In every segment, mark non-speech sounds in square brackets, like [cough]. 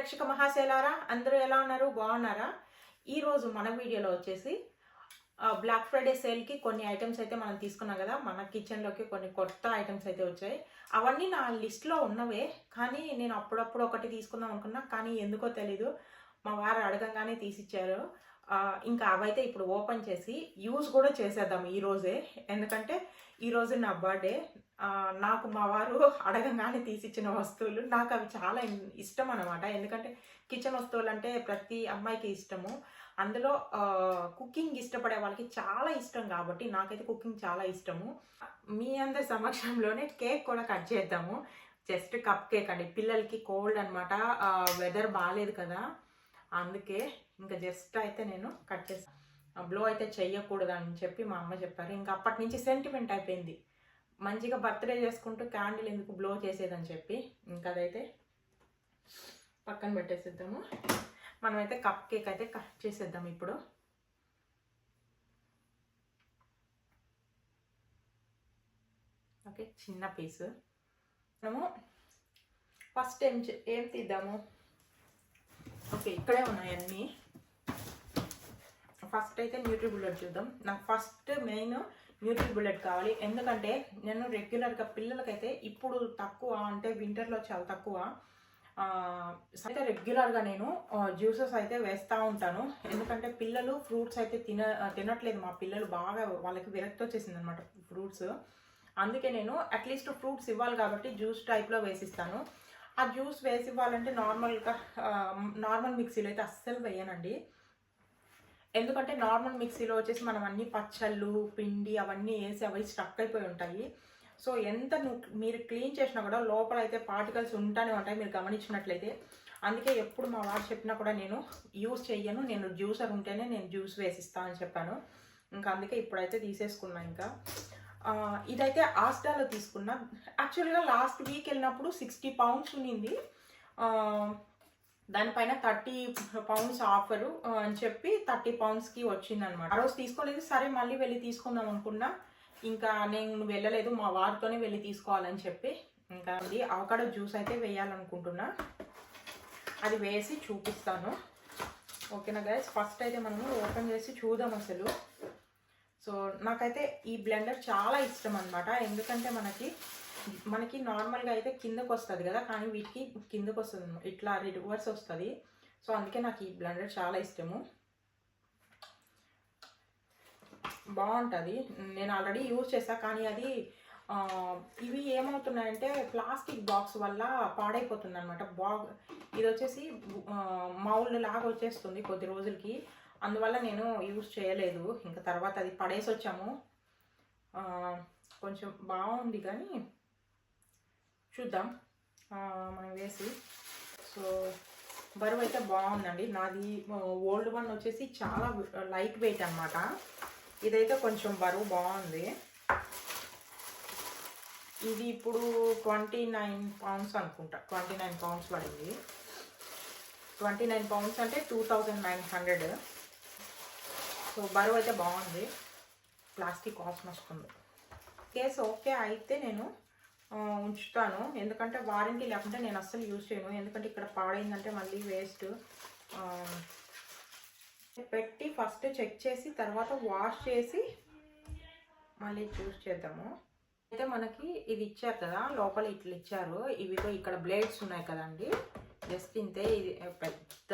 ప్రేక్షక మహాశైలారా అందరూ ఎలా ఉన్నారు? బాగున్నారా? ఈరోజు మన వీడియోలో వచ్చేసి బ్లాక్ ఫ్రైడే సేల్కి కొన్ని ఐటమ్స్ అయితే మనం తీసుకున్నాం కదా. మన కిచెన్లోకి కొన్ని కొత్త ఐటమ్స్ అయితే వచ్చాయి. అవన్నీ నా లిస్ట్లో ఉన్నవే కానీ నేను అప్పుడప్పుడు ఒకటి తీసుకుందాం అనుకున్నా కానీ ఎందుకో తెలీదు. మా వారు అడగంగానే తీసిచ్చారు. ఇంకా అవైతే ఇప్పుడు ఓపెన్ చేసి యూజ్ కూడా చేసేద్దాం ఈ రోజే. ఎందుకంటే ఈరోజు నా బర్త్డే నాకు మా వారు అడగంగానే తీసిచ్చిన వస్తువులు. నాకు అవి చాలా ఇష్టం అనమాట ఎందుకంటే కిచెన్ వస్తువులు అంటే ప్రతి అమ్మాయికి ఇష్టము. అందులో కుకింగ్ ఇష్టపడే వాళ్ళకి చాలా ఇష్టం కాబట్టి నాకైతే కుకింగ్ చాలా ఇష్టము. మీ అందరి సమక్షంలోనే కేక్ కూడా కట్ చేద్దాము. జస్ట్ కప్ కేక్ అండి. పిల్లలకి కోల్డ్ అనమాట వెదర్ బాగాలేదు కదా. అందుకే ఇంకా జస్ట్ అయితే నేను కట్ చేస్తాను బ్లో అయితే చెయ్యకూడదు అని చెప్పి మా అమ్మ చెప్పారు. ఇంకా అప్పటి నుంచి సెంటిమెంట్ అయిపోయింది. మంచిగా బర్త్డే చేసుకుంటూ క్యాండిల్ ఎందుకు బ్లో చేసేదని చెప్పి ఇంకా అదైతే పక్కన పెట్టేసేద్దాము. మనమైతే కప్ కేక్ అయితే కట్ చేసేద్దాం ఇప్పుడు. ఓకే చిన్న పీస్. మనము ఫస్ట్ ఏం చే- ఏం తీద్దాము? ఓకే ఇక్కడే ఉన్నాయి అన్నీ ఫస్ట్ అయితే న్యూట్రీ చూద్దాం. నాకు ఫస్ట్ మెయిన్ న్యూట్రీ బుల్లెట్ కావాలి. ఎందుకంటే నేను రెగ్యులర్గా పిల్లలకైతే ఇప్పుడు తక్కువ అంటే వింటర్లో చాలా తక్కువ అయితే రెగ్యులర్గా నేను జ్యూసెస్ అయితే వేస్తూ ఉంటాను. ఎందుకంటే పిల్లలు ఫ్రూట్స్ అయితే తిన తినట్లేదు. మా పిల్లలు బాగా వాళ్ళకి విరక్తి వచ్చేసింది అనమాట ఫ్రూట్స్. అందుకే నేను అట్లీస్ట్ ఫ్రూట్స్ ఇవ్వాలి కాబట్టి జ్యూస్ టైప్లో వేసిస్తాను. ఆ జ్యూస్ వేసి ఇవ్వాలంటే నార్మల్గా నార్మల్ మిక్సీలో అయితే అస్సలు వేయనండి. ఎందుకంటే నార్మల్ మిక్సీలో వచ్చేసి మనం అన్ని పచ్చళ్ళు పిండి అవన్నీ వేసి అవి స్టక్ అయిపోయి ఉంటాయి. సో ఎంత మీరు క్లీన్ చేసినా కూడా లోపల అయితే పార్టికల్స్ ఉంటానే ఉంటాయి మీరు గమనించినట్లయితే. అందుకే ఎప్పుడు మా వారు చెప్పినా కూడా నేను యూస్ చెయ్యను నేను జ్యూసర్ ఉంటేనే నేను జ్యూస్ వేసిస్తా అని చెప్పాను. ఇంకా అందుకే ఇప్పుడైతే తీసేసుకున్నా ఇంకా. ఇదైతే ఆస్టాలో తీసుకున్నా. యాక్చువల్గా లాస్ట్ వీక్ వెళ్ళినప్పుడు సిక్స్టీ పౌండ్స్ ఉన్నింది. దానిపైన థర్టీ పౌండ్స్ ఆఫరు అని చెప్పి థర్టీ పౌండ్స్కి వచ్చింది అనమాట ఆ రోజు తీసుకోలేదు సరే మళ్ళీ వెళ్ళి తీసుకుందాం అనుకున్నా. ఇంకా నేను వెళ్ళలేదు మా వారితోనే వెళ్ళి తీసుకోవాలని చెప్పి. ఇంకా అది అవకాడో జ్యూస్ అయితే వేయాలనుకుంటున్నా. అది వేసి చూపిస్తాను. ఓకేనా గైస్ ఫస్ట్ అయితే మనము ఓపెన్ చేసి చూద్దాం అసలు. సో నాకైతే ఈ బ్లెండర్ చాలా ఇష్టం అనమాట ఎందుకంటే మనకి మనకి నార్మల్గా అయితే కిందకు వస్తుంది కదా కానీ వీటికి కిందకు వస్తుంది ఇట్లా రివర్స్ వస్తుంది. సో అందుకే నాకు ఈ బ్లెండర్ చాలా ఇష్టము. బాగుంటుంది నేను ఆల్రెడీ యూజ్ చేసా కానీ అది ఇవి ఏమవుతున్నాయంటే ప్లాస్టిక్ బాక్స్ వల్ల పాడైపోతుంది అనమాట బాగ్ ఇది వచ్చేసి మౌల్డ్ లాగా వచ్చేస్తుంది కొద్ది రోజులకి. అందువల్ల నేను యూజ్ చేయలేదు. ఇంకా తర్వాత అది పడేసి వచ్చాము కొంచెం బాగుంది కానీ చూద్దాం. మనం వేసి. సో బరువు అయితే బాగుందండి. నాది ఓల్డ్ వన్ వచ్చేసి చాలా లైట్ వెయిట్ అనమాట ఇదైతే కొంచెం బరువు బాగుంది. ఇది ఇప్పుడు ట్వంటీ నైన్ పౌండ్స్ అనుకుంటా. ట్వంటీ నైన్ పౌండ్స్ పడింది. ట్వంటీ నైన్ పౌండ్స్ అంటే two thousand nine hundred. So బరువు అయితే బాగుంది. ప్లాస్టిక్ వాసన వస్తుంది కేస్ ఓకే అయితే నేను ఉంచుతాను. ఎందుకంటే వారంటీ లేకుంటే నేను అస్సలు యూజ్ చేయను. ఎందుకంటే ఇక్కడ పాడైందంటే మళ్ళీ వేస్ట్. పెట్టి ఫస్ట్ చెక్ చేసి తర్వాత వాష్ చేసి మళ్ళీ చూస్ చేద్దాము. అయితే మనకి ఇది ఇచ్చారు కదా లోపల ఇట్లా ఇచ్చారు. ఇవిగో ఇక్కడ బ్లేడ్స్ ఉన్నాయి కదండి. జస్ట్ ఇంతే ఇది పెద్ద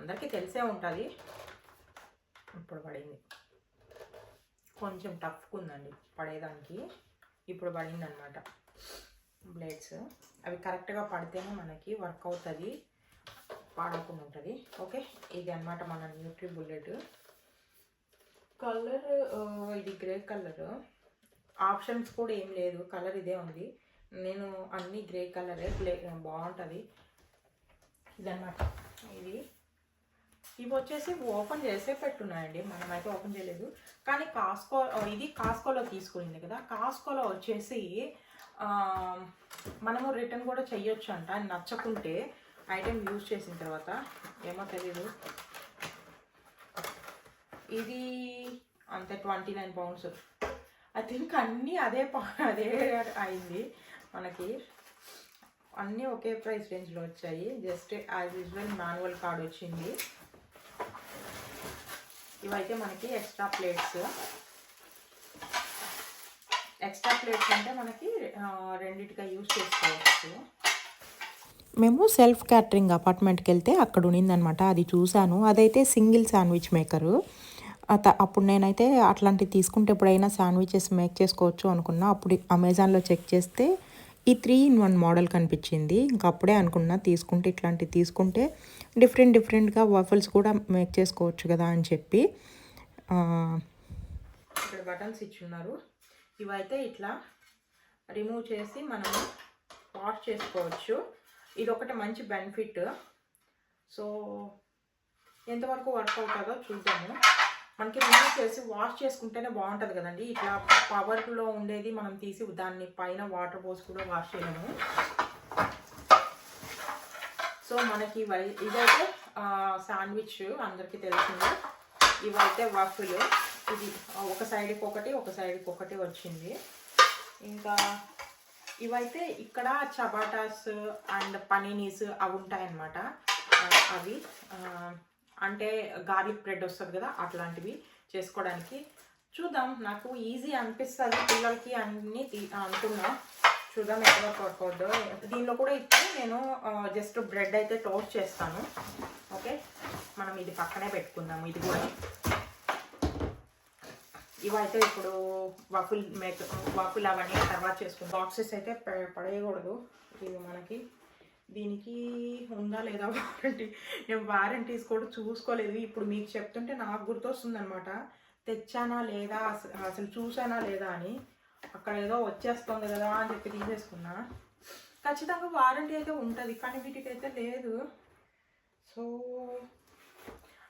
అందరికీ తెలిసే ఉంటుంది. ఇప్పుడు పడింది. కొంచెం టఫ్గా ఉందండి పడేదానికి. ఇప్పుడు పడింది అనమాట బ్లేడ్స్ అవి కరెక్ట్గా పడితేనే మనకి వర్క్ అవుతుంది పాడకుండా ఉంటుంది. ఓకే ఇది అన్నమాట మన న్యూట్రీ బుల్లెట్ కలర్ ఇది గ్రే కలర్ ఆప్షన్స్ కూడా ఏం లేదు. కలర్ ఇదే ఉంది. నేను అన్ని గ్రే కలరే గ్రే బాగుంటుంది. ఇదన్నమాట. ఇది. ఇవి వచ్చేసి ఓపెన్ చేసే పెట్టున్నాయండి. మనమైతే ఓపెన్ చేయలేదు. కానీ కాస్కో ఇది కాస్కోలో తీసుకునింది కదా. కాస్కోలో వచ్చేసి మనము రిటర్న్ కూడా చెయ్యొచ్చు అంట నచ్చకుంటే ఐటెం యూజ్ చేసిన తర్వాత. ఏమో తెలీదు. ఇది అంతే twenty nine pounds. I think అన్నీ అదే అదే అయింది మనకి. అన్నీ ఒకే ప్రైస్ రేంజ్లో వచ్చాయి. Just as usual manual card వచ్చింది. ఇవైతే మనకి ఎక్స్ట్రా ప్లేట్స్ ఎక్స్ట్రా ప్లేట్స్ అంటే మనకి రెండిటిగా యూజ్ చేసుకోవచ్చు. మేము సెల్ఫ్ క్యాటరింగ్ అపార్ట్మెంట్కి వెళ్తే అక్కడ ఉన్నిందనమాట. అది చూశాను. అదైతే సింగిల్ శాండ్విచ్ మేకరు అప్పుడు నేనైతే అట్లాంటివి తీసుకుంటే ఎప్పుడైనా శాండ్విచెస్ మేక్ చేసుకోవచ్చు అనుకున్నా. అప్పుడు అమెజాన్లో చెక్ చేస్తే ఈ త్రీ ఇన్ వన్ మోడల్ కనిపించింది. ఇంకా అప్పుడే అనుకున్నా తీసుకుంటే ఇట్లాంటివి తీసుకుంటే డిఫరెంట్ డిఫరెంట్గా వఫల్స్ కూడా మేక్ చేసుకోవచ్చు కదా అని చెప్పి. ఇక్కడ బటన్స్ ఇచ్చున్నారు. ఇవైతే ఇట్లా రిమూవ్ చేసి మనము వాష్ చేసుకోవచ్చు. ఇది ఒకటి మంచి బెనిఫిట్ సో ఎంతవరకు వర్క్ అవుతుందో చూద్దాము. మనకి ముందు చేసి వాష్ చేసుకుంటేనే బాగుంటుంది కదండి. ఇట్లా పవర్లో ఉండేది మనం తీసి దాన్ని పైన వాటర్ పోసి కూడా వాష్ చేయలేము. సో మనకి ఇవై- ఇదైతే శాండ్విచ్ అందరికీ తెలిసింది. ఇవైతే వఫులు ఇది ఒక సైడ్కి ఒకటి ఒక సైడ్కి ఒకటి వచ్చింది. ఇంకా ఇవైతే ఇక్కడ చబాటాస్ అండ్ పనీనీస్ అవి ఉంటాయన్నమాట. అవి అంటే గార్లిక్ బ్రెడ్ వస్తుంది కదా అట్లాంటివి చేసుకోవడానికి. చూద్దాం నాకు ఈజీ అనిపిస్తుంది. పిల్లలకి అన్నీ తీ- అనుకున్నా చూద్దాం ఎక్కడ పడుకోవద్దు దీనిలో కూడా ఇప్పుడు నేను జస్ట్ బ్రెడ్ అయితే టోస్ట్ చేస్తాను. ఓకే? మనం ఇది పక్కనే పెట్టుకుందాము. ఇది కూడా. ఇవైతే ఇప్పుడు వఫుల్ మేక వఫుల్ అవన్నీ తర్వాత చేసుకుందాం. బాక్సెస్ అయితే పడేయకూడదు. ఇది మనకి. దీనికి ఉందా లేదా వారంటీ నేను వారంటీస్ కూడా చూసుకోలేదు. ఇప్పుడు మీకు చెప్తుంటే నాకు గుర్తొస్తుంది అనమాట తెచ్చానా లేదా? అసలు చూసానా లేదా అని. అక్కడ ఏదో వచ్చేస్తుంది కదా అని చెప్పి తీసేసుకున్నా. ఖచ్చితంగా వారంటీ అయితే ఉంటుంది కానీ వీటికి అయితే లేదు. సో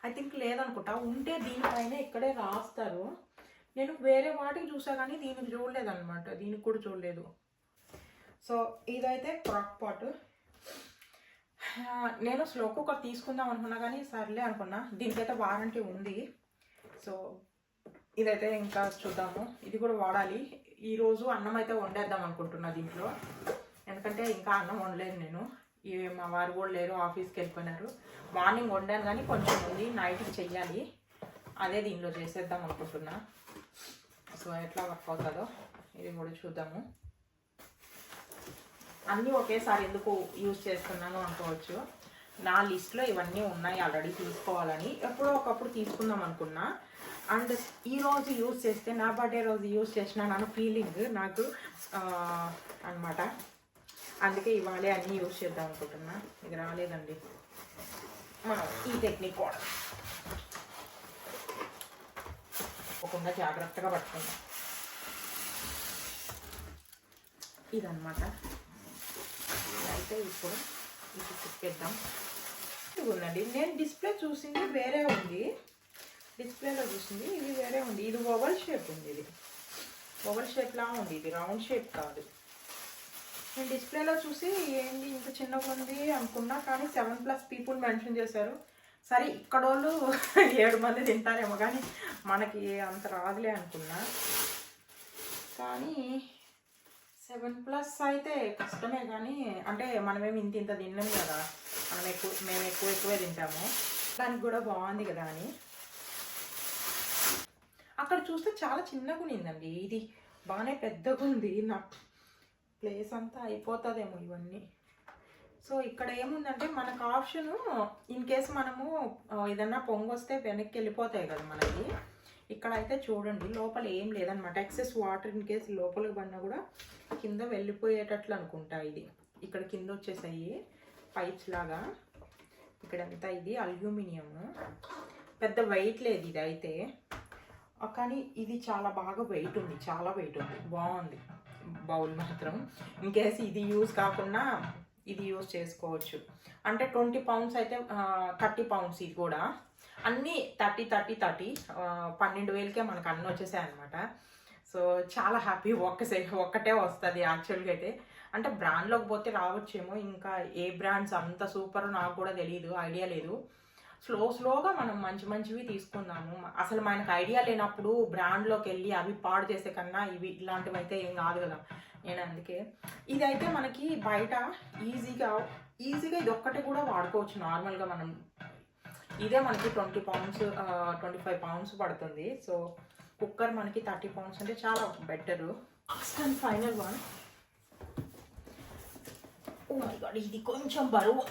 ఐ థింక్ లేదనుకుంటా. ఉంటే దీనిపైన ఇక్కడే రాస్తారు. నేను వేరే వాటికి చూసా కానీ దీనికి చూడలేదన్నమాట. దీనికి కూడా చూడలేదు. సో ఇదైతే క్రాక్ పాట్. నేను స్లోక్ ఒకటి తీసుకుందాం అనుకున్నా కానీ సర్లే అనుకున్నా. దీనికైతే వారంటీ ఉంది. సో ఇదైతే ఇంకా చూద్దాము. ఇది కూడా వాడాలి. ఈరోజు అన్నం అయితే వండేద్దాం అనుకుంటున్నా దీంట్లో. ఎందుకంటే ఇంకా అన్నం వండలేదు నేను. మా వారు కూడా లేరు ఆఫీస్కి వెళ్ళిపోయినారు. మార్నింగ్ వండాను కానీ కొంచెం ఉంది. నైట్కి చెయ్యాలి. అదే దీనిలో చేసేద్దాం అనుకుంటున్నా. సో ఎట్లా వర్క్ అవుతుందో ఇది కూడా చూద్దాము. అన్నీ ఒకేసారి ఎందుకు యూజ్ చేస్తున్నాను అనుకోవచ్చు. నా లిస్ట్లో ఇవన్నీ ఉన్నాయి ఆల్రెడీ తీసుకోవాలని. ఎప్పుడో ఒకప్పుడు తీసుకుందాం అనుకున్నా. అండ్ ఈ రోజు యూజ్ చేస్తే నా బర్త్డే రోజు యూజ్ చేసిన నన్ను ఫీలింగ్ నాకు అనమాట అందుకే ఇవాళే అన్నీ యూజ్ చేద్దాం అనుకుంటున్నా. ఇది రాలేదండి. మనం ఈ టెక్నిక్ కూడా. తప్పకుండా జాగ్రత్తగా పట్టుకుందాం. ఇదన్నమాట. అయితే ఇప్పుడు ఇది తిప్పేద్దాం ఇది నేను డిస్ప్లే చూసింది వేరే ఉంది. డిస్ప్లేలో చూసింది ఇది వేరే ఉంది. ఇది ఓవల్ షేప్ ఉంది ఇది. ఓవల్ షేప్లా ఉంది. ఇది రౌండ్ షేప్ కాదు. నేను డిస్ప్లేలో చూసి ఏంటి ఇంత చిన్నగా ఉంది అనుకున్నా కానీ సెవెన్ ప్లస్ పీపుల్ మెన్షన్ చేశారు. సరే ఇక్కడ వాళ్ళు [laughs] ఏడు మంది తింటారేమో కానీ మనకి అంత రాదులే అనుకున్నా. కానీ సెవెన్ ప్లస్ అయితే కష్టమే కానీ అంటే మనమేమి ఇంత ఇంత తిన్నాం కదా. మనం ఎక్కువ మేము ఎక్కువ ఎక్కువే తింటాము. దానికి కూడా బాగుంది కదా అని. అక్కడ చూస్తే చాలా చిన్నగా ఉన్నిందండి ఇది బాగానే పెద్దగా ఉంది. నా ప్లేస్ అంతా అయిపోతుందేమో ఇవన్నీ. సో ఇక్కడ ఏముందంటే మనకు ఆప్షను ఇన్ కేస్ మనము ఏదన్నా పొంగు వస్తే వెనక్కి వెళ్ళిపోతాయి కదా మనకి. ఇక్కడ అయితే చూడండి లోపల ఏం లేదనమాట ఎక్సెస్ వాటర్ ఇన్ కేస్ లోపలికి పడినా కూడా కింద వెళ్ళిపోయేటట్లు అనుకుంటా ఇది. ఇక్కడ కింద వచ్చేసాయి పైప్స్ లాగా. ఇక్కడంతా ఇది అల్యూమినియం పెద్ద వెయిట్ లేదు ఇది అయితే. కానీ ఇది చాలా బాగా వెయిట్ ఉంది చాలా వెయిట్ ఉంది. బాగుంది. బౌల్ మాత్రం. ఇన్కేస్ ఇది యూజ్ కాకుండా ఇది యూజ్ చేసుకోవచ్చు. అంటే ట్వంటీ పౌండ్స్ అయితే థర్టీ పౌండ్స్ ఇది కూడా. అన్నీ థర్టీ థర్టీ థర్టీ పన్నెండు వేలకే మనకు అన్నీ వచ్చేసాయి అనమాట సో చాలా హ్యాపీ ఒక్కసే ఒక్కటే వస్తుంది యాక్చువల్గా అయితే. అంటే బ్రాండ్లోకి పోతే రావచ్చేమో ఇంకా ఏ బ్రాండ్స్ అంత సూపర్ నాకు కూడా తెలియదు ఐడియా లేదు. స్లో స్లోగా మనం మంచి మంచివి తీసుకుందాము. అసలు మనకు ఐడియా లేనప్పుడు బ్రాండ్లోకి వెళ్ళి అవి పాడు చేసే కన్నా ఇవి ఇలాంటివి అయితే ఏం కాదు కదా. నేను అందుకే. ఇదైతే మనకి బయట ఈజీగా ఈజీగా ఇది ఒక్కటి కూడా వాడుకోవచ్చు నార్మల్గా మనం. ఇదే మనకి twenty pounds twenty five pounds పడుతుంది. సో కుక్కర్ మనకి థర్టీ పౌండ్స్ అంటే చాలా better first and final one oh my God ఇది కొంచెం బరువు.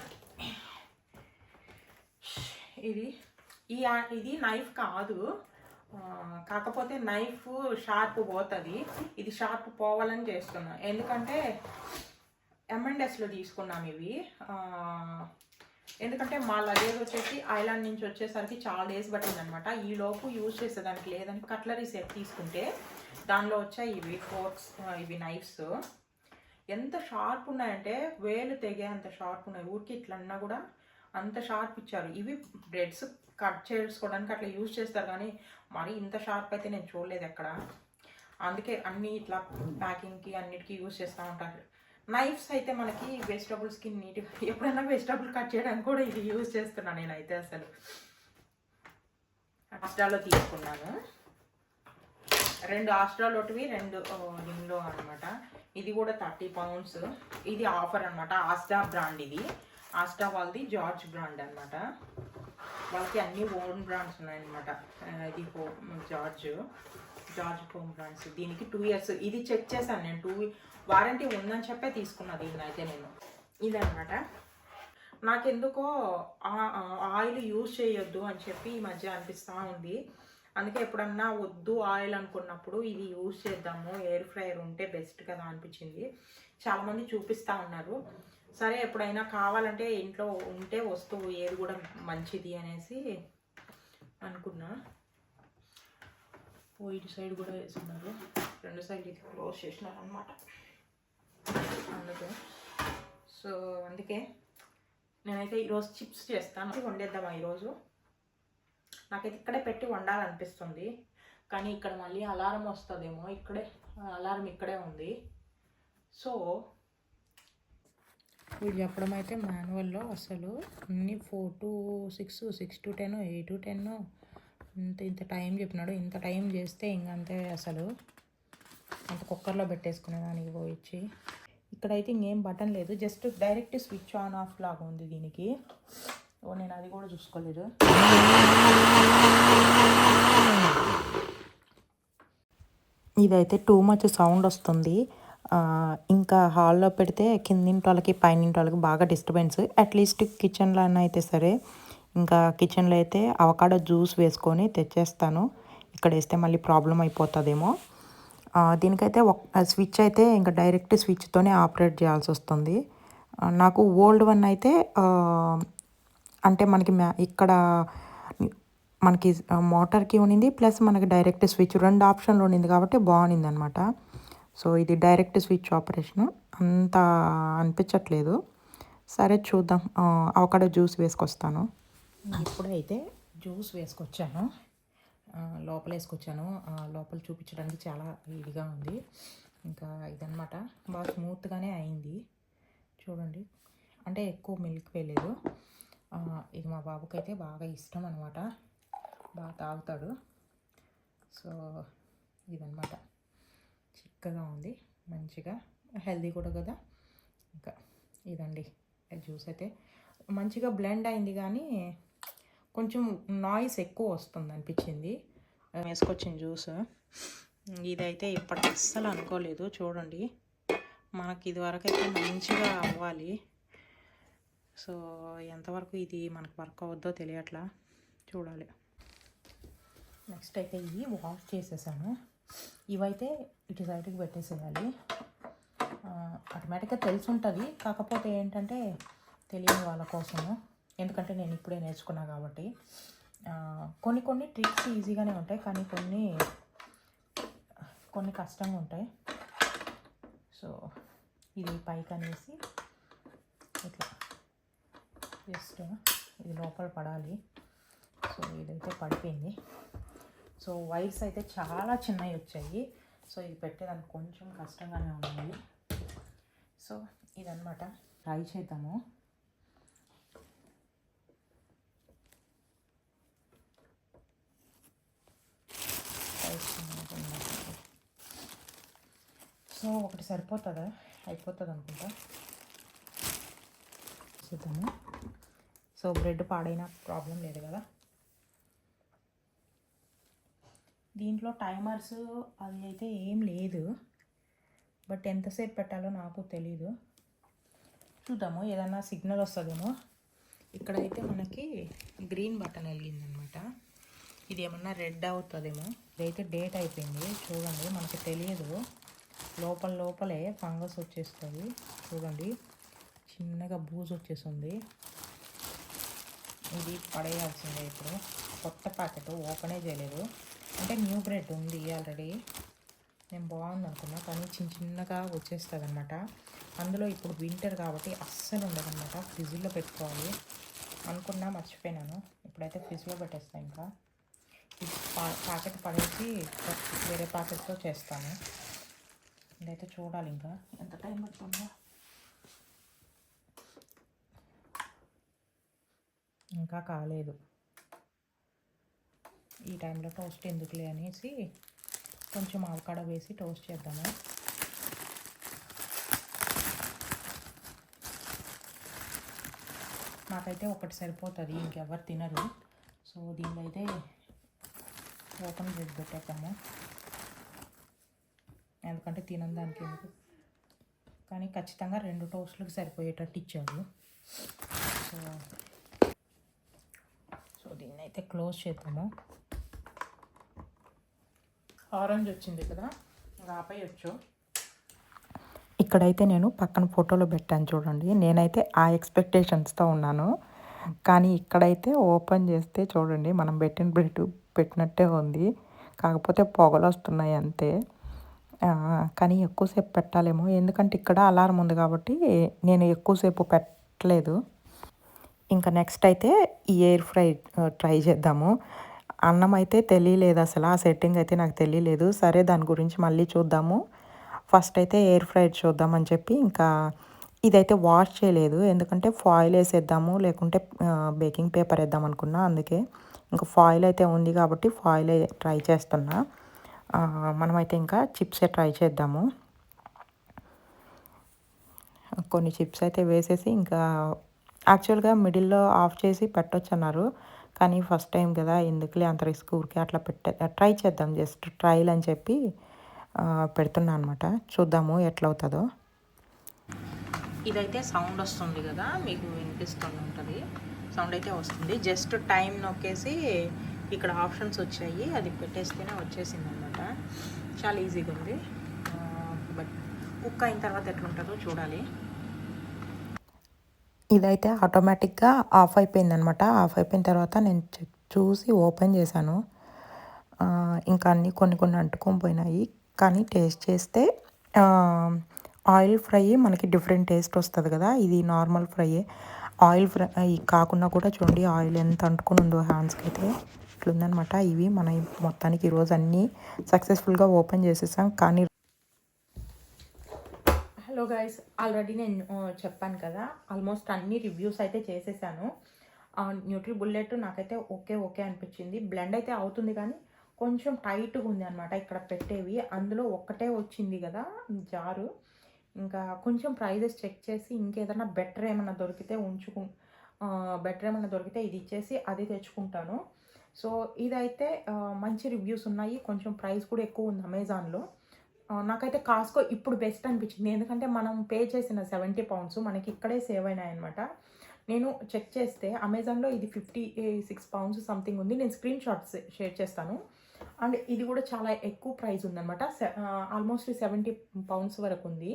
ఇది ఈ ఇది నైఫ్ కాదు. కాకపోతే నైఫ్ షార్ప్ పోతుంది. ఇది షార్ప్ పోవాలని చేస్తున్నా. ఎందుకంటే ఎంఎండ్ఎస్లో తీసుకున్నాం ఇవి. ఎందుకంటే మా లగేజ్ వచ్చేసి ఐలాండ్ నుంచి వచ్చేసరికి చాలా డేస్ పట్టిందనమాట ఈలోపు ఈ లోపు యూజ్ చేసేదానికి లేదని కట్లరీ సెట్ తీసుకుంటే దానిలో వచ్చాయి ఇవి ఫోర్క్స్ ఇవి నైఫ్స్ ఎంత షార్ప్ ఉన్నాయంటే వేలు తెగే అంత షార్ప్ ఉన్నాయి. ఊరికి ఇట్లా అన్నా కూడా అంత షార్ప్ ఇచ్చారు. ఇవి బ్రెడ్స్ కట్ చేసుకోవడానికి అట్లా యూజ్ చేస్తారు కానీ మరి ఇంత షార్ప్ అయితే నేను చూడలేదు ఎక్కడ. అందుకే అన్నీ ఇట్లా ప్యాకింగ్కి అన్నిటికీ యూజ్ చేస్తూ ఉంటారు. నైఫ్స్ అయితే మనకి వెజిటబుల్స్కి నీట్గా ఎప్పుడైనా వెజిటబుల్ కట్ చేయడానికి కూడా ఇది యూజ్ చేస్తున్నాను నేనైతే అసలు. ఆస్ట్రాలో తీసుకున్నాను. రెండు ఆస్ట్రాల్ ఒకటివి రెండు ఇంట్లో అనమాట ఇది కూడా థర్టీ పౌండ్స్. ఇది ఆఫర్ అనమాట ఆస్టా బ్రాండ్ ఇది. ఆస్టా వాళ్ళది జార్జ్ బ్రాండ్ అనమాట వాళ్ళకి అన్ని ఓన్ బ్రాండ్స్ ఉన్నాయన్నమాట. ఇది home George George home brands. దీనికి టూ ఇయర్స్ ఇది చెక్ చేశాను నేను. టూ వారంటీ ఉందని చెప్పే తీసుకున్నా దీన్నైతే నేను. ఇదనమాట నాకెందుకో ఆయిల్ యూజ్ చేయొద్దు అని చెప్పి ఈ మధ్య అనిపిస్తూ ఉంది. అందుకే ఎప్పుడన్నా వద్దు ఆయిల్ అనుకున్నప్పుడు ఇది యూజ్ చేద్దాము ఎయిర్ ఫ్రైయర్ ఉంటే బెస్ట్ కదా అనిపించింది. చాలామంది చూపిస్తూ ఉన్నారు. సరే ఎప్పుడైనా కావాలంటే ఇంట్లో ఉంటే వస్తువు ఏది కూడా మంచిది అనేసి అనుకున్నా. ఓ ఇటు సైడ్ కూడా వేసుకున్నారు రెండు సైడ్ ఇది క్లోజ్ చేసినారు అనమాట అందుకే. సో అందుకే నేనైతే ఈరోజు చిప్స్ చేస్తాను. వండేద్దామా ఈరోజు? నాకైతే ఇక్కడే పెట్టి వండాలనిపిస్తుంది. కానీ ఇక్కడ మళ్ళీ అలారం వస్తుందేమో. ఇక్కడే అలారం ఇక్కడే ఉంది. సో వీడు చెప్పడం అయితే మాన్యువల్లో అసలు అన్ని four to six six to ten eight to ten ఇంత ఇంత టైం చెప్పినాడు. ఇంత టైం చేస్తే ఇంకంతే అసలు. అంత కుక్కర్లో పెట్టేసుకునే దానికి పోయిచ్చి. ఇక్కడైతే ఇంకేం బటన్ లేదు just direct switch on off లాగా ఉంది దీనికి. ఓ నేను అది కూడా చూసుకోలేదు. ఇదైతే టూ మచ్ సౌండ్ వస్తుంది. ఇంకా హాల్లో పెడితే కిందింటి వాళ్ళకి పైనింటి వాళ్ళకి బాగా డిస్టర్బెన్స్. అట్లీస్ట్ కిచెన్లో అన్న అయితే సరే. ఇంకా కిచెన్లో అయితే అవకాడో జ్యూస్ వేసుకొని తెచ్చేస్తాను. ఇక్కడ వేస్తే మళ్ళీ ప్రాబ్లం అయిపోతుందేమో. దీనికైతే ఒక స్విచ్ అయితే ఇంకా డైరెక్ట్ స్విచ్తోనే ఆపరేట్ చేయాల్సి వస్తుంది. నాకు ఓల్డ్ వన్ అయితే అంటే మనకి మ్యా ఇక్కడ మనకి మోటార్కి ఉన్నింది ప్లస్ మనకి డైరెక్ట్ స్విచ్ రెండు ఆప్షన్లు ఉండింది కాబట్టి బాగుంది అనమాట సో ఇది డైరెక్ట్ స్విచ్ ఆపరేషన్. అంత అనిపించట్లేదు. సరే చూద్దాం. అవకాడో జ్యూస్ వేసుకొస్తాను. ఇప్పుడైతే జ్యూస్ వేసుకొచ్చాను. లోపల వేసుకొచ్చాను లోపల చూపించడానికి చాలా ఇదిగా ఉంది. ఇంకా ఇదనమాట బాగా స్మూత్గానే అయింది. చూడండి. అంటే ఎక్కువ మిల్క్ వేయలేదు. ఇది మా బాబుకైతే బాగా ఇష్టం అనమాట బాగా తాగుతాడు. సో ఇదనమాట చిక్కగా ఉంది. మంచిగా. హెల్దీ కూడా కదా. ఇంకా ఇదండి. జ్యూస్ అయితే. మంచిగా బ్లెండ్ అయింది కానీ కొంచెం నాయిస్ ఎక్కువ వస్తుంది అనిపించింది. వేసుకొచ్చిన జ్యూస్ ఇదైతే ఇప్పటికి అస్సలు అనుకోలేదు చూడండి. మనకి ఇదివరకు అయితే మంచిగా అవ్వాలి. సో ఎంతవరకు ఇది మనకు వర్క్ అవుద్దో తెలియట్లా చూడాలి. నెక్స్ట్ అయితే ఇవి వాష్ చేసేసాను. ఇవైతే ఇటు సైడ్కి పెట్టేసేయాలి. ఆటోమేటిక్గా తెలిసి ఉంటుంది కాకపోతే ఏంటంటే తెలియని వాళ్ళ కోసము. ఎందుకంటే నేను ఇప్పుడే నేర్చుకున్నా కాబట్టి కొన్ని కొన్ని ట్రిక్స్ ఈజీగానే ఉంటాయి కానీ కొన్ని కొన్ని కష్టంగా ఉంటాయి. సో ఇది పైకి అనేసి ఇట్లా జస్ట్ ఇది లోపల పడాలి. సో ఇదైతే పడిపోయింది. సో వైర్స్ అయితే చాలా చిన్నవి వచ్చాయి. సో ఇది పెట్టేదానికి కొంచెం కష్టంగానే ఉన్నాయి సో ఇదన్నమాట. ట్రై చేద్దాము. Try సో సో ఒకటి సరిపోతుందా? అయిపోతుంది అనుకుంటా. చూద్దాము. సో బ్రెడ్ పాడైనా ప్రాబ్లం లేదు కదా. దీంట్లో టైమర్స్ అది అయితే ఏం లేదు. బట్ ఎంతసేపు పెట్టాలో నాకు తెలీదు. చూద్దాము ఏదన్నా సిగ్నల్ వస్తుందేమో. ఇక్కడైతే మనకి గ్రీన్ బటన్ వెలిగిందనమాట. ఇది ఏమన్నా రెడ్ అవుతుందేమో. ఇదైతే డేట్ అయిపోయింది చూడండి మనకి తెలియదు లోపల లోపలే ఫంగస్ వచ్చేస్తుంది చూడండి. చిన్నగా బూజు వచ్చేసింది ఇది పడేయాల్సిందే ఇప్పుడు. కొత్త ప్యాకెట్ ఓపెనే చేయలేదు. అంటే న్యూ బ్రెడ్ ఉంది ఆల్రెడీ. నేను బాగుంది అనుకున్నా కానీ చిన్న చిన్నగా వచ్చేస్తుంది అనమాట అందులో ఇప్పుడు వింటర్ కాబట్టి అస్సలు ఉండదు అనమాట ఫ్రిడ్జ్లో పెట్టుకోవాలి. అనుకున్నా మర్చిపోయినాను. ఇప్పుడైతే ఫ్రిడ్జ్లో పెట్టేస్తాను ఇంకా. పా- ప్యాకెట్ పడేసి వేరే ప్యాకెట్తో చేస్తాను. ఇదైతే చూడాలి ఇంకా. ఎంత టైం పడుతుందో. ఇంకా కాలేదు. ఈ టైంలో టోస్ట్ ఎందుకులే అనేసి కొంచెం ఆవకాడ వేసి టోస్ట్ చేద్దాము. నాకైతే ఒకటి సరిపోతుంది ఇంకెవరు తినరు. సో దీనిలో అయితే ఓపెన్ చేసి పెట్టేద్దాము. ఎందుకంటే తినని దానికి ఎందుకు? కానీ ఖచ్చితంగా రెండు టోస్ట్లకు సరిపోయేటట్టు ఇచ్చాడు. సో సో దీన్ని అయితే క్లోజ్ చేద్దాము. ఆరెంజ్ వచ్చింది కదా ఇంకా ఆపేయచ్చు ఇక్కడైతే నేను పక్కన ఫోటోలో పెట్టాను చూడండి. నేనైతే ఆ ఎక్స్పెక్టేషన్స్తో ఉన్నాను. కానీ ఇక్కడైతే ఓపెన్ చేస్తే చూడండి మనం పెట్టిన బ్రెడ్ పెట్టినట్టే ఉంది. కాకపోతే పొగలు వస్తున్నాయి అంతే. కానీ ఎక్కువసేపు పెట్టాలేమో. ఎందుకంటే ఇక్కడ అలారం ఉంది కాబట్టి నేను ఎక్కువసేపు పెట్టలేదు. ఇంకా నెక్స్ట్ అయితే ఈ ఎయిర్ ఫ్రై ట్రై చేద్దాము. అన్నం అయితే తెలియలేదు అసలు. ఆ సెట్టింగ్ అయితే నాకు తెలియలేదు. సరే దాని గురించి మళ్ళీ చూద్దాము. ఫస్ట్ అయితే ఎయిర్ ఫ్రైడ్ చూద్దామని చెప్పి ఇంకా ఇదైతే వాష్ చేయలేదు. ఎందుకంటే ఫాయిల్ వేసేద్దాము లేకుంటే బేకింగ్ పేపర్ వేద్దాం అనుకున్నా అందుకే. ఇంకా ఫాయిల్ అయితే ఉంది కాబట్టి ఫాయిల్ ట్రై చేస్తున్నా. మనమైతే ఇంకా చిప్సే ట్రై చేద్దాము. కొన్ని చిప్స్ అయితే వేసేసి ఇంకా యాక్చువల్గా మిడిల్లో ఆఫ్ చేసి పెట్టొచ్చు అన్నారు కానీ ఫస్ట్ టైం కదా ఎందుకులే అంత రిస్క్ ఊరికే అట్లా పెట్టే ట్రై చేద్దాం జస్ట్ ట్రైల్ అని చెప్పి పెడుతున్నా అనమాట చూద్దాము ఎట్లవుతుందో ఇదైతే సౌండ్ వస్తుంది కదా మీకు వినిపిస్తుంది ఉంటుంది. సౌండ్ అయితే వస్తుంది. జస్ట్ టైం నొక్కేసి ఇక్కడ ఆప్షన్స్ వచ్చాయి. అది పెట్టేస్తేనే వచ్చేసింది అనమాట చాలా ఈజీగా ఉంది. బట్ కుక్ అయిన తర్వాత ఎట్లుంటుందో చూడాలి. ఇదైతే ఆటోమేటిక్గా ఆఫ్ అయిపోయింది అనమాట ఆఫ్ అయిపోయిన తర్వాత నేను చూసి ఓపెన్ చేశాను. ఇంకా అన్నీ కొన్ని కొన్ని అంటుకొని పోయినాయి. కానీ టేస్ట్ చేస్తే ఆయిల్ ఫ్రై మనకి డిఫరెంట్ టేస్ట్ వస్తుంది కదా. ఇది నార్మల్ ఫ్రై ఆయిల్ ఫ్రై కాకుండా కూడా చూడండి ఆయిల్ ఎంత అంటుకుని ఉందో హ్యాండ్స్కి అయితే ఇట్లుందనమాట ఇవి మన మొత్తానికి ఈరోజు అన్నీ సక్సెస్ఫుల్గా ఓపెన్ చేసేసాం. కానీ హలో గైస్ ఆల్రెడీ నేను చెప్పాను కదా ఆల్మోస్ట్ అన్ని రివ్యూస్ అయితే చేసేసాను. న్యూట్రీ బుల్లెట్ నాకైతే ఓకే ఓకే అనిపించింది. బ్లెండ్ అయితే అవుతుంది కానీ కొంచెం టైట్గా ఉంది అనమాట ఇక్కడ పెట్టేవి. అందులో ఒక్కటే వచ్చింది కదా జారు. ఇంకా కొంచెం ప్రైజెస్ చెక్ చేసి ఇంకేదైనా బెటర్ ఏమైనా దొరికితే ఉంచుకు బెటర్ ఏమైనా దొరికితే ఇది ఇచ్చేసి అది తెచ్చుకుంటాను. సో ఇదైతే మంచి రివ్యూస్ ఉన్నాయి. కొంచెం ప్రైస్ కూడా ఎక్కువ ఉంది అమెజాన్లో నాకైతే కాస్కో ఇప్పుడు బెస్ట్ అనిపించింది. ఎందుకంటే మనం పే చేసిన సెవెంటీ పౌండ్స్ మనకి ఇక్కడే సేవ్ అయినాయన్నమాట. నేను చెక్ చేస్తే అమెజాన్లో ఇది ఫిఫ్టీ సిక్స్ పౌండ్స్ సంథింగ్ ఉంది. నేను స్క్రీన్ షాట్స్ షేర్ చేస్తాను. అండ్ ఇది కూడా చాలా ఎక్కువ ప్రైస్ ఉందన్నమాట. ఆల్మోస్ట్ సెవెంటీ పౌండ్స్ వరకు ఉంది.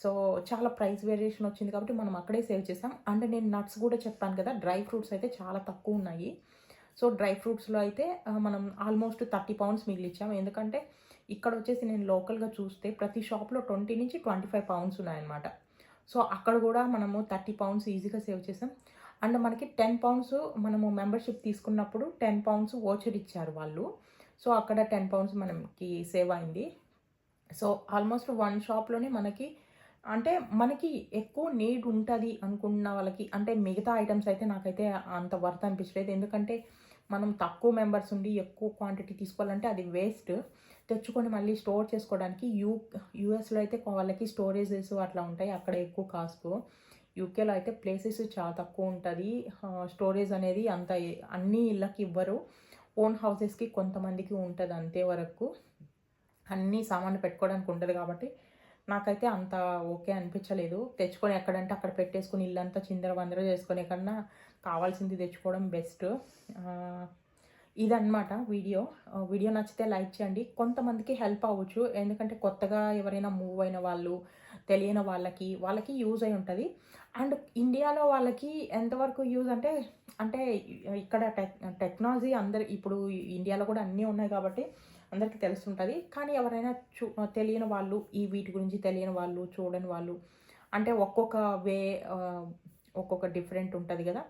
సో చాలా ప్రైస్ వేరియేషన్ వచ్చింది కాబట్టి మనం అక్కడే సేవ్ చేసాం. అండ్ నేను నట్స్ కూడా చెప్పాను కదా డ్రై ఫ్రూట్స్ అయితే చాలా తక్కువ ఉన్నాయి. సో డ్రై ఫ్రూట్స్లో అయితే మనం ఆల్మోస్ట్ థర్టీ పౌండ్స్ మిగిలిచ్చాం ఎందుకంటే ఇక్కడ వచ్చేసి నేను లోకల్గా చూస్తే ప్రతి షాప్లో ట్వంటీ నుంచి ట్వంటీ ఫైవ్ పౌండ్స్ ఉన్నాయన్నమాట. సో అక్కడ కూడా మనము థర్టీ పౌండ్స్ ఈజీగా సేవ్ చేసాం. అండ్ మనకి టెన్ పౌండ్స్ మనము మెంబర్షిప్ తీసుకున్నప్పుడు టెన్ పౌండ్స్ ఓచర్ ఇచ్చారు వాళ్ళు. సో అక్కడ టెన్ పౌండ్స్ మనకి సేవ్ అయింది. సో ఆల్మోస్ట్ వన్ షాప్లోనే మనకి అంటే మనకి ఎక్కువ నీడ్ ఉంటుంది అనుకున్న వాళ్ళకి అంటే మిగతా ఐటమ్స్ అయితే నాకైతే అంత వర్త్ అనిపించలేదు. ఎందుకంటే మనం తక్కువ మెంబర్స్ ఉండి ఎక్కువ క్వాంటిటీ తీసుకోవాలంటే అది వేస్ట్ తెచ్చుకొని మళ్ళీ స్టోర్ చేసుకోవడానికి యూ యూఎస్లో అయితే వాళ్ళకి స్టోరేజెస్ అట్లా ఉంటాయి అక్కడ ఎక్కువ కాస్ట్ యూకేలో అయితే ప్లేసెస్ చాలా తక్కువ ఉంటుంది. స్టోరేజ్ అనేది అంత అన్ని ఇళ్ళకి ఇవ్వరు. ఓన్ హౌసెస్కి కొంతమందికి ఉంటుంది అంతే వరకు. అన్ని సామాన్లు పెట్టుకోవడానికి ఉంటుంది కాబట్టి నాకైతే అంత ఓకే అనిపించలేదు. తెచ్చుకొని ఎక్కడంటే అక్కడ పెట్టేసుకొని ఇల్లంతా చిందర వందర చేసుకునే కన్నా కావాల్సింది తెచ్చుకోవడం బెస్ట్. ఇదన్నమాట వీడియో. వీడియో నచ్చితే లైక్ చేయండి. కొంతమందికి హెల్ప్ అవ్వచ్చు. ఎందుకంటే కొత్తగా ఎవరైనా మూవ్ అయిన వాళ్ళు తెలియని వాళ్ళకి వాళ్ళకి యూజ్ అయి ఉంటుంది. అండ్ ఇండియాలో వాళ్ళకి ఎంతవరకు యూజ్ అంటే అంటే ఇక్కడ టెక్ టెక్నాలజీ అందరు ఇప్పుడు ఇండియాలో కూడా అన్నీ ఉన్నాయి కాబట్టి అందరికీ తెలుస్తుంటుంది. కానీ ఎవరైనా చూ తెలియని వాళ్ళు ఈ వీటి గురించి తెలియని వాళ్ళు చూడని వాళ్ళు అంటే ఒక్కొక్క వే ఒక్కొక్క డిఫరెంట్ ఉంటుంది కదా.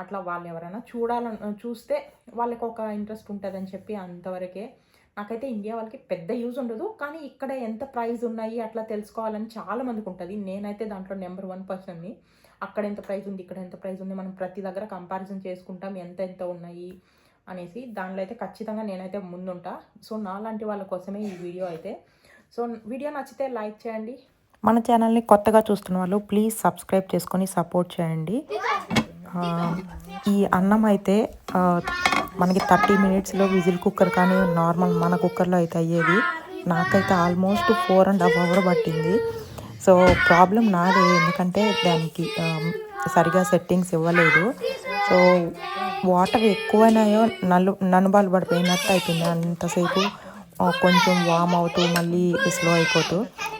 అట్లా వాళ్ళు ఎవరైనా చూడాలని చూస్తే వాళ్ళకి ఒక ఇంట్రెస్ట్ ఉంటుందని చెప్పి అంతవరకే. నాకైతే ఇండియా వాళ్ళకి పెద్ద యూజ్ ఉండదు. కానీ ఇక్కడ ఎంత ప్రైజ్ ఉన్నాయి అట్లా తెలుసుకోవాలని చాలా మందికి ఉంటుంది. నేనైతే దాంట్లో నెంబర్ వన్ పర్సన్ని. అక్కడ ఎంత ప్రైజ్ ఉంది ఇక్కడ ఎంత ప్రైస్ ఉంది మనం ప్రతి దగ్గర కంపారిజన్ చేసుకుంటాం. ఎంత ఎంత ఉన్నాయి అనేసి దానిలో అయితే ఖచ్చితంగా నేనైతే ముందుంటా. సో నాలాంటి వాళ్ళ కోసమే ఈ వీడియో అయితే. సో వీడియో నచ్చితే లైక్ చేయండి. మన ఛానల్ని కొత్తగా చూస్తున్న వాళ్ళు ప్లీజ్ సబ్స్క్రైబ్ చేసుకొని సపోర్ట్ చేయండి. ఈ అన్నం అయితే మనకి థర్టీ మినిట్స్లో విజిల్ కుక్కర్ కానీ నార్మల్ మన కుక్కర్లో అయితే అయ్యేది. నాకైతే almost four and half hour పట్టింది. సో ప్రాబ్లం నాదే. ఎందుకంటే దానికి సరిగా సెట్టింగ్స్ ఇవ్వలేదు. సో వాటర్ ఎక్కువైనాయో నలు ననుబాలు పడిపోయినట్టు అయిపోయింది అంతసేపు. కొంచెం వామ్ అవుతూ మళ్ళీ స్లో అయిపోతూ.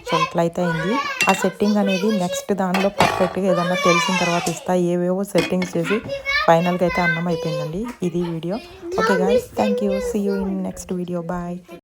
సో ఇట్లయితే అయింది. ఆ సెట్టింగ్ అనేది నెక్స్ట్ దానిలో పర్ఫెక్ట్గా ఏదన్నా తెలిసిన తర్వాత ఇస్తా. ఏవేవో సెట్టింగ్స్ చేసి ఫైనల్గా అయితే అన్నం అయిపోయిందండి. ఇది video. Okay guys thank you see you in next video bye